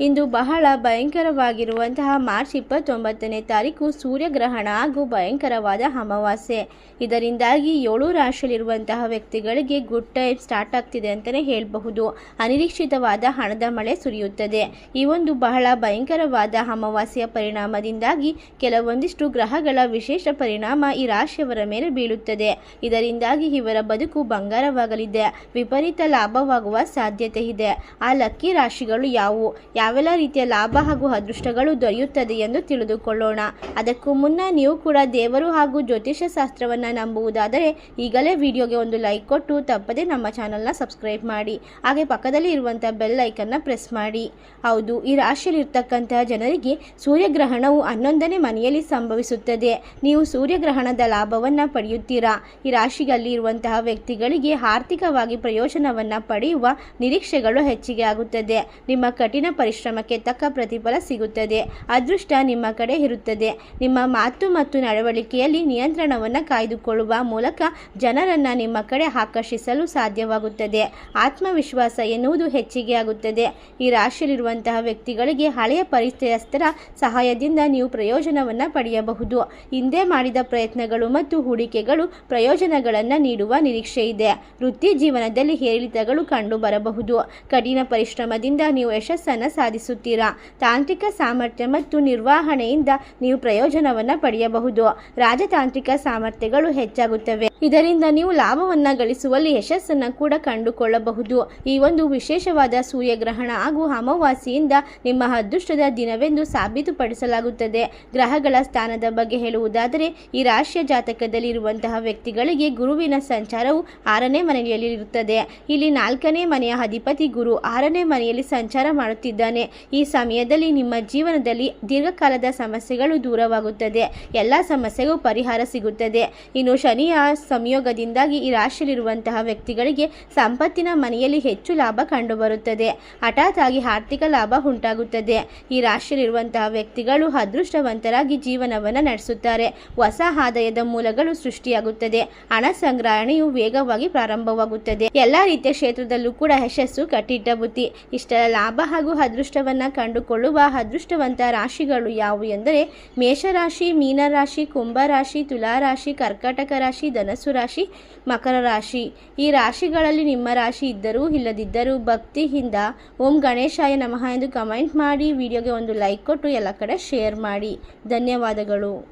ಇಂದು ಬಹಳ ಭಯಂಕರವಾಗಿರುವಂತಹ ಮಾರ್ಚ್ ಇಪ್ಪತ್ತೊಂಬತ್ತನೇ ತಾರೀಕು ಸೂರ್ಯಗ್ರಹಣ ಹಾಗೂ ಭಯಂಕರವಾದ ಅಮಾವಾಸ್ಯೆ. ಇದರಿಂದಾಗಿ ಏಳು ರಾಶಿಯಲ್ಲಿರುವಂತಹ ವ್ಯಕ್ತಿಗಳಿಗೆ ಗುಡ್ ಟೈಮ್ ಸ್ಟಾರ್ಟ್ ಆಗ್ತಿದೆ ಅಂತಲೇ ಹೇಳಬಹುದು. ಅನಿರೀಕ್ಷಿತವಾದ ಹಣದ ಮಳೆ ಸುರಿಯುತ್ತದೆ. ಈ ಒಂದು ಬಹಳ ಭಯಂಕರವಾದ ಅಮಾವಾಸ್ಯೆಯ ಪರಿಣಾಮದಿಂದಾಗಿ ಕೆಲವೊಂದಿಷ್ಟು ಗ್ರಹಗಳ ವಿಶೇಷ ಪರಿಣಾಮ ಈ ರಾಶಿಯವರ ಮೇಲೆ ಬೀಳುತ್ತದೆ. ಇದರಿಂದಾಗಿ ಇವರ ಬದುಕು ಬಂಗಾರವಾಗಲಿದೆ. ವಿಪರೀತ ಲಾಭವಾಗುವ ಸಾಧ್ಯತೆ ಇದೆ. ಆ ಲಕ್ಕಿ ರಾಶಿಗಳು ಯಾವುವು? ಯಾವೆಲ್ಲ ರೀತಿಯ ಲಾಭ ಹಾಗೂ ಅದೃಷ್ಟಗಳು ದೊರೆಯುತ್ತದೆ ಎಂದು ತಿಳಿದುಕೊಳ್ಳೋಣ. ಅದಕ್ಕೂ ಮುನ್ನ ನೀವು ಕೂಡ ದೇವರು ಹಾಗೂ ಜ್ಯೋತಿಷ್ಯ ಶಾಸ್ತ್ರವನ್ನು ನಂಬುವುದಾದರೆ ಈಗಲೇ ವಿಡಿಯೋಗೆ ಒಂದು ಲೈಕ್ ಕೊಟ್ಟು ತಪ್ಪದೆ ನಮ್ಮ ಚಾನಲ್ನ ಸಬ್ಸ್ಕ್ರೈಬ್ ಮಾಡಿ. ಹಾಗೆ ಪಕ್ಕದಲ್ಲಿ ಇರುವಂಥ ಬೆಲ್ ಐಕನ್ನ ಪ್ರೆಸ್ ಮಾಡಿ. ಹೌದು, ಈ ರಾಶಿಯಲ್ಲಿರ್ತಕ್ಕಂತಹ ಜನರಿಗೆ ಸೂರ್ಯಗ್ರಹಣವು ಹನ್ನೊಂದನೇ ಮನೆಯಲ್ಲಿ ಸಂಭವಿಸುತ್ತದೆ. ನೀವು ಸೂರ್ಯಗ್ರಹಣದ ಲಾಭವನ್ನು ಪಡೆಯುತ್ತೀರಾ? ಈ ರಾಶಿಯಲ್ಲಿ ಇರುವಂತಹ ವ್ಯಕ್ತಿಗಳಿಗೆ ಆರ್ಥಿಕವಾಗಿ ಪ್ರಯೋಜನವನ್ನು ಪಡೆಯುವ ನಿರೀಕ್ಷೆಗಳು ಹೆಚ್ಚಿಗೆ ಆಗುತ್ತದೆ. ನಿಮ್ಮ ಕಠಿಣ ಪರಿಶ್ರಮಕ್ಕೆ ತಕ್ಕ ಪ್ರತಿಫಲ ಸಿಗುತ್ತದೆ. ಅದೃಷ್ಟ ನಿಮ್ಮ ಕಡೆ ಇರುತ್ತದೆ. ನಿಮ್ಮ ಮಾತು ಮತ್ತು ನಡವಳಿಕೆಯಲ್ಲಿ ನಿಯಂತ್ರಣವನ್ನು ಕಾಯ್ದುಕೊಳ್ಳುವ ಮೂಲಕ ಜನರನ್ನು ನಿಮ್ಮ ಕಡೆ ಆಕರ್ಷಿಸಲು ಸಾಧ್ಯವಾಗುತ್ತದೆ. ಆತ್ಮವಿಶ್ವಾಸ ಎನ್ನುವುದು ಹೆಚ್ಚಿಗೆ ಆಗುತ್ತದೆ. ಈ ರಾಶಿಯಲ್ಲಿರುವಂತಹ ವ್ಯಕ್ತಿಗಳಿಗೆ ಹಳೆಯ ಪರಿಚಯಸ್ಥರ ಸಹಾಯದಿಂದ ನೀವು ಪ್ರಯೋಜನವನ್ನು ಪಡೆಯಬಹುದು. ಹಿಂದೆ ಮಾಡಿದ ಪ್ರಯತ್ನಗಳು ಮತ್ತು ಹೂಡಿಕೆಗಳು ಪ್ರಯೋಜನಗಳನ್ನು ನೀಡುವ ನಿರೀಕ್ಷೆ ಇದೆ. ವೃತ್ತಿ ಜೀವನದಲ್ಲಿ ಏರಿಳಿತಗಳು ಕಂಡು ಬರಬಹುದು ಕಠಿಣ ಪರಿಶ್ರಮದಿಂದ ನೀವು ಯಶಸ್ಸನ್ನು ಸಾಧಿಸುತ್ತೀರಾ? ತಾಂತ್ರಿಕ ಸಾಮರ್ಥ್ಯ ಮತ್ತು ನಿರ್ವಹಣೆಯಿಂದ ನೀವು ಪ್ರಯೋಜನವನ್ನು ಪಡೆಯಬಹುದು. ರಾಜತಾಂತ್ರಿಕ ಸಾಮರ್ಥ್ಯಗಳು ಹೆಚ್ಚಾಗುತ್ತವೆ. ಇದರಿಂದ ನೀವು ಲಾಭವನ್ನು ಗಳಿಸುವಲ್ಲಿ ಯಶಸ್ಸನ್ನು ಕೂಡ ಕಂಡುಕೊಳ್ಳಬಹುದು. ಈ ಒಂದು ವಿಶೇಷವಾದ ಸೂರ್ಯಗ್ರಹಣ ಹಾಗೂ ಅಮಾವಾಸ್ಯೆಯಿಂದ ನಿಮ್ಮ ಅದೃಷ್ಟದ ದಿನವೆಂದು ಸಾಬೀತುಪಡಿಸಲಾಗುತ್ತದೆ. ಗ್ರಹಗಳ ಸ್ಥಾನದ ಬಗ್ಗೆ ಹೇಳುವುದಾದರೆ, ಈ ರಾಶಿಯ ಜಾತಕದಲ್ಲಿ ಇರುವಂತಹ ವ್ಯಕ್ತಿಗಳಿಗೆ ಗುರುವಿನ ಸಂಚಾರವು ಆರನೇ ಮನೆಯಲ್ಲಿ ಇರುತ್ತದೆ. ಇಲ್ಲಿ ನಾಲ್ಕನೇ ಮನೆಯ ಅಧಿಪತಿ ಗುರು ಆರನೇ ಮನೆಯಲ್ಲಿ ಸಂಚಾರ ಮಾಡುತ್ತಿದ್ದಾನೆ. ಈ ಸಮಯದಲ್ಲಿ ನಿಮ್ಮ ಜೀವನದಲ್ಲಿ ದೀರ್ಘಕಾಲದ ಸಮಸ್ಯೆಗಳು ದೂರವಾಗುತ್ತದೆ. ಎಲ್ಲ ಸಮಸ್ಯೆಗೂ ಪರಿಹಾರ ಸಿಗುತ್ತದೆ. ಇನ್ನು ಶನಿಯ ಸಂಯೋಗದಿಂದಾಗಿ ಈ ರಾಶಿಯಲ್ಲಿರುವಂತಹ ವ್ಯಕ್ತಿಗಳಿಗೆ ಸಂಪತ್ತಿನ ಮನೆಯಲ್ಲಿ ಹೆಚ್ಚು ಲಾಭ ಕಂಡುಬರುತ್ತದೆ. ಹಠಾತ್ ಆಗಿ ಆರ್ಥಿಕ ಲಾಭ ಉಂಟಾಗುತ್ತದೆ. ಈ ರಾಶಿಯಲ್ಲಿರುವಂತಹ ವ್ಯಕ್ತಿಗಳು ಅದೃಷ್ಟವಂತರಾಗಿ ಜೀವನವನ್ನು ನಡೆಸುತ್ತಾರೆ. ಹೊಸ ಆದಾಯದ ಮೂಲಗಳು ಸೃಷ್ಟಿಯಾಗುತ್ತದೆ. ಹಣ ಸಂಗ್ರಹಣೆಯು ವೇಗವಾಗಿ ಪ್ರಾರಂಭವಾಗುತ್ತದೆ. ಎಲ್ಲ ರೀತಿಯ ಕ್ಷೇತ್ರದಲ್ಲೂ ಕೂಡ ಯಶಸ್ಸು ಕಟ್ಟಿಟ್ಟ ಬುತ್ತಿ ಇಷ್ಟರ ಲಾಭ ಹಾಗೂ ಅದೃಷ್ಟವನ್ನು ಕಂಡುಕೊಳ್ಳುವ ಅದೃಷ್ಟವಂತ ರಾಶಿಗಳು ಯಾವುವು ಎಂದರೆ ಮೇಷರಾಶಿ, ಮೀನರಾಶಿ, ಕುಂಭರಾಶಿ, ತುಲಾರಾಶಿ, ಕರ್ಕಾಟಕ ರಾಶಿ ಧನಸ್ಸು ರಾಶಿ, ಮಕರ ರಾಶಿ. ಈ ರಾಶಿಗಳಲ್ಲಿ ನಿಮ್ಮ ರಾಶಿ ಇದ್ದರೂ ಇಲ್ಲದಿದ್ದರೂ ಭಕ್ತಿಯಿಂದ ಓಂ ಗಣೇಶಾಯ ನಮಃ ಎಂದು ಕಮೆಂಟ್ ಮಾಡಿ, ವಿಡಿಯೋಗೆ ಒಂದು ಲೈಕ್ ಕೊಟ್ಟು ಎಲ್ಲ ಕಡೆ ಶೇರ್ ಮಾಡಿ. ಧನ್ಯವಾದಗಳು.